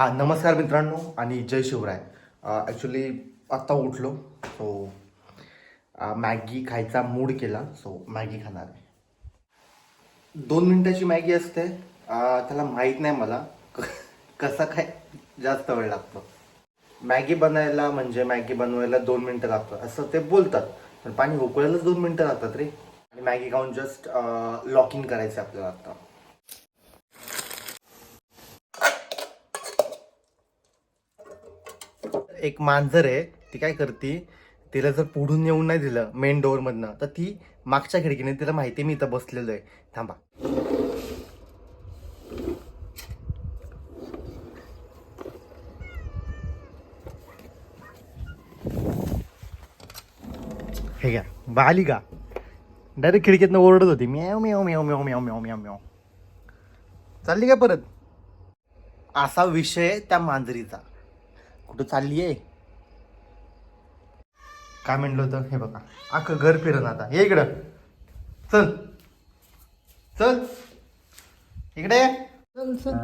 हा नमस्कार मित्रांनो आणि जय शिवराय. ॲक्च्युली आत्ता उठलो सो मॅगी खायचा मूड केला सो मॅगी खाणार आहे. दोन मिनिटाची मॅगी असते त्याला माहीत नाही मला क- कसा काय जास्त वेळ लागतो. मॅगी बनायला म्हणजे मॅगी बनवायला दोन मिनटं लागतात असं ते बोलतात पण पाणी उकळायलाच दोन मिनटं लागतात रे. आणि मॅगी खाऊन जस्ट लॉक इन करायचं आपल्याला आत्ता एक मांजर आहे ती काय करते तिला जर पुढून येऊन नाही दिलं मेन डोअर मधनं तर ती मागच्या खिडकीने तिला माहिती मी इथं बसलेलो आहे. थांबा. हे घ्या बाली का? डायरेक्ट खिडकीतनं ओरडत होती. म्याव म्याव म्याव म्याव म्याव म्याव म्याव म्याव. चालली का परत? असा विषय त्या मांजरीचा. कुठं चालली आहे? काय म्हणलं होतं? हे बघा. अख्खं घर फिरन आता. ये इकडं. चल. चल. इकडे. चल चल.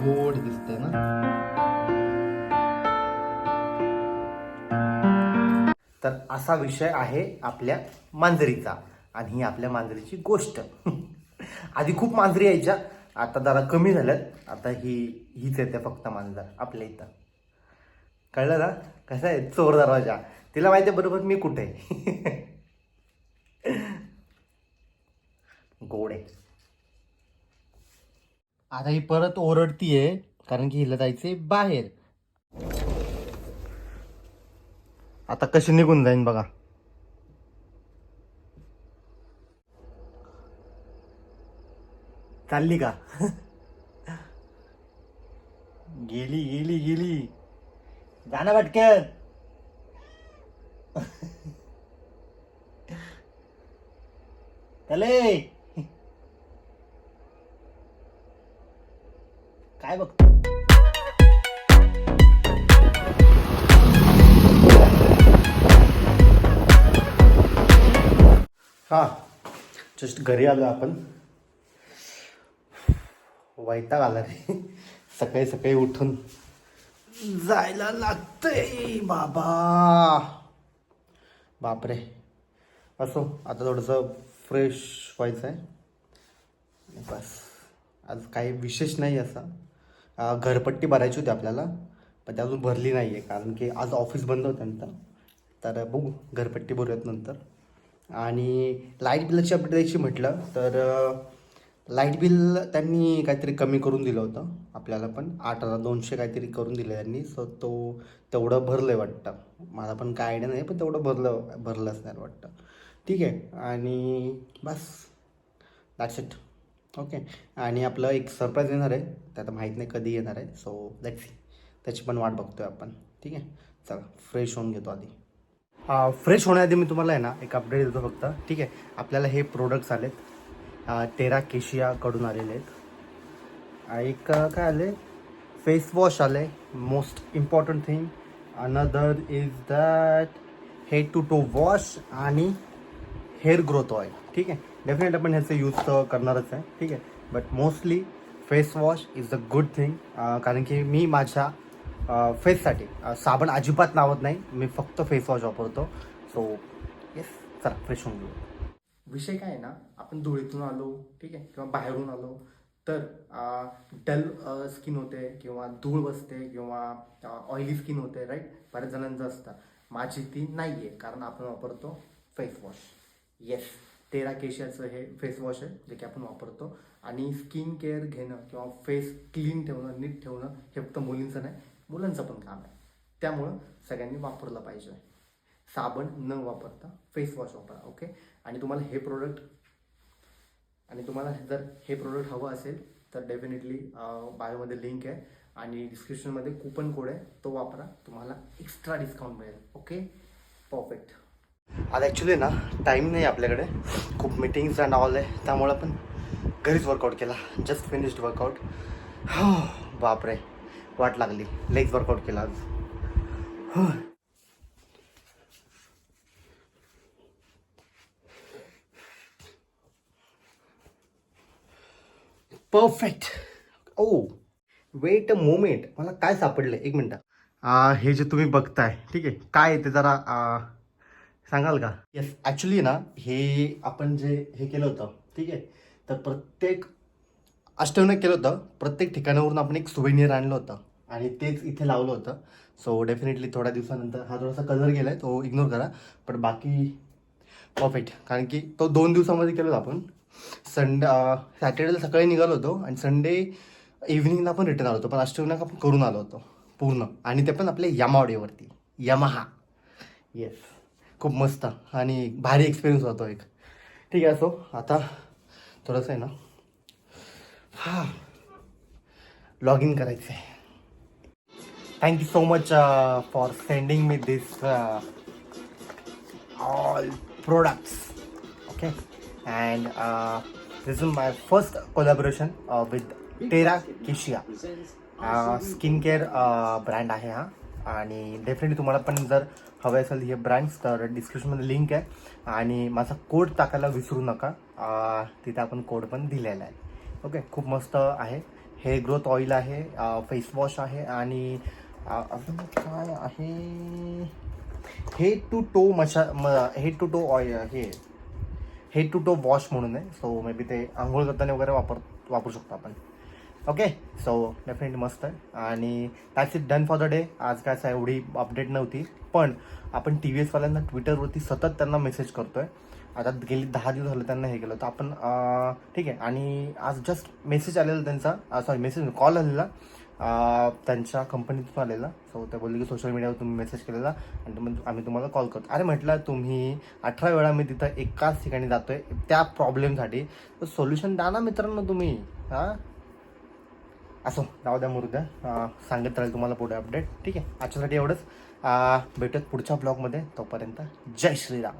गोड दिसतंय ना? तर असा विषय आहे आपल्या मांजरीचा आणि ही आपल्या मांजरीची गोष्ट. आधी खूप मांजरी यायच्या. आता जरा कमी झाल्यात. आता ही हीच येते फक्त मांजर आपल्या इथं. कळलं ना? कसं आहे? चोर दरवाजा. तिला माहिती आहे बरोबर मी कुठे गोड आता ही परत ओरडतीये कारण की हिला जायचंय बाहेर. आता कशी निघून जाईन बघा. चालली का? गेली गेली गेली. जाना पटकन चले. काय बघतो? हा जस्ट घरी आलो आपण. वैताग आला रे. सकाळी सकाळी उठून जायला लागतंय बाबा. बापरे. असो आता थोडंसं फ्रेश व्हायचं आहे बस. आज काही विशेष नाही असा. घरपट्टी भरायची होती आपल्याला पण ते अजून भरली नाही आहे कारण की आज ऑफिस बंद होतं नंतर. तर बघू घरपट्टी भरूयात नंतर. आणि लाइट बिलाची अपडेट द्यायची म्हटलं तर लाइट बिल त्यांनी काहीतरी कमी करून दिलं होतं. आपल्याला पण आठ हजार दोनशे काहीतरी करून दिलं त्यांनी. सो तो तेवढं भरलं आहे वाटतं. मला पण काय आयडिया नाही पण तेवढं भरलं भरलं असणार वाटतं. ठीक आहे. आणि बस. दॅट्स इट ओके आणि आपलं एक सरप्राईज येणार आहे. ते आता माहीत नाही कधी येणार आहे. सो लेट्स सी त्याची पण वाट बघतोय आपण. ठीक आहे? चला फ्रेश होऊन घेतो आधी. फ्रेश होण्याआधी मी तुम्हाला आहे ना एक अपडेट देतो फक्त. ठीक आहे? आपल्याला हे प्रोडक्ट्स आलेत. अ, टेरा केशियाकडून आलेले आहेत. एक काय आले फेस वॉश आले most important thing another is that head to toe wash आणि हेअर ग्रोथ ऑइल ठीक आहे? डेफिनेट आपण ह्याचं यूज तर करणारच आहे. ठीक आहे? But mostly face wash is a good thing कारण की मी माझ्या फेससाठी साबण अजिबात लावत नाही. मी फक्त फेस वॉश वापरतो. सो येस चला फ्रेश होऊन घेऊ विषय काय आहे ना आपण धुळीतून आलो ठीक आहे किंवा बाहेरून आलो तर डल स्किन होते किंवा धूळ बसते किंवा ऑइली स्किन होते राईट बऱ्याच जणांचं असतं. माझी ती नाही आहे कारण आपण वापरतो फेसवॉश येस तेरा केशियाचं हे फेसवॉश आहे जे की आपण वापरतो. आणि स्किन केअर घेणं किंवा फेस क्लीन ठेवणं नीट ठेवणं हे फक्त मुलींचं नाही मुलांचं पण काम आहे. त्यामुळं सगळ्यांनी वापरलं पाहिजे. साबण न वापरता फेस वॉश वापरा ओके आणि तुम्हाला हे प्रोडक्ट आणि तुम्हाला जर हे प्रोडक्ट हवं असेल तर डेफिनेटली बायोमध्ये लिंक आहे. आणि डिस्क्रिप्शनमध्ये कुपन कोड आहे तो वापरा. तुम्हाला एक्स्ट्रा डिस्काउंट मिळेल ओके परफेक्ट आता ॲक्च्युली ना टाईम नाही आपल्याकडे. खूप मिटिंग्स अँड ऑल आहे. त्यामुळं आपण घरीच वर्कआउट केला. जस्ट फिनिश्ड वर्कआउट बापरे. वाट लागली. लेग्स वर्कआउट केला आज. हो perfect. Oh wait a moment मला काय सापडलं एक मिनटं. हे जे तुम्ही बघताय ठीक आहे? काय ते जरा सांगाल का? येस ॲक्च्युली ना हे आपण जे हे केलं होतं ठीक आहे? तर प्रत्येक अष्टविनायक केलं होतं. प्रत्येक ठिकाणावरून आपण एक सुवेनियर आणलं होतं. आणि तेच इथे लावलं होतं. सो डेफिनेटली थोड्या दिवसानंतर हा थोडासा कलर गेला आहे तो इग्नोर करा. पण बाकी परफेक्ट कारण की तो दोन दिवसामध्ये केलं होतं आपण. संडे सॅटर्डेला सकाळी निघालो होतो आणि संडे इव्हिनिंगला पण रिटर्न आलो होतो. पण अष्टविनायक आपण करून आलो होतो. पूर्ण. आणि ते पण आपल्या यमावडेवरती यमहा येस खूप मस्त आणि भारी एक्सपिरियन्स होतो एक. ठीक आहे सो आता थोडंसं आहे ना. हा. लॉग इन करायचं आहे thank you so much for sending me this all products. Okay? And uh, this is my first collaboration uh, with Terra Keshia skin care brand आहे हा. आणि डेफिनेटली तुम्हाला पण जर हवे असेल हे ब्रँड्स तर डिस्क्रिप्शनमध्ये लिंक आहे. आणि माझा कोड टाकायला विसरू नका. Uh, तिथे आपण कोड पण दिलेला आहे. ओके खूप मस्त आहे. हे ग्रोथ ऑइल आहे uh, फेस वॉश आहे आणि uh, अजून काय आहे? हे टू टो मशा हे टू टो ऑइल हे. हेड टू टो वॉश म्हणून आहे. सो मे बी ते आंघोळ करताना वगैरे वापर वापरू शकतो आपण. ओके सो डेफिनेटली मस्त आहे. आणि that's it done for the day आज काय असं एवढी अपडेट नव्हती. पण आपण टी व्ही एसवाल्यांना ट्विटरवरती सतत त्यांना मेसेज करतोय. आता गेली दहा दिवस झाले त्यांना हे केलं. तर आपण ठीक आहे. आणि आज जस्ट मेसेज आलेला त्यांचा सॉरी मेसेज कॉल आलेला. त्यांच्या कंपनीतून आलेला. सो ते बोलले की सोशल मीडियावर तुम्ही मेसेज केलेला. आणि मग आम्ही तुम्हाला कॉल करतो. अरे म्हटलं तुम्ही अठरा वेळा मी तिथं एकाच ठिकाणी जातो आहे त्या प्रॉब्लेमसाठी तर सोल्युशन द्या ना मित्रांनो तुम्ही. हां? असो जाऊ द्या मुरुद्या सांगत राहील तुम्हाला पुढे अपडेट ठीक आहे? आजच्यासाठी एवढंच. भेटत पुढच्या ब्लॉगमध्ये तोपर्यंत जय श्रीराम.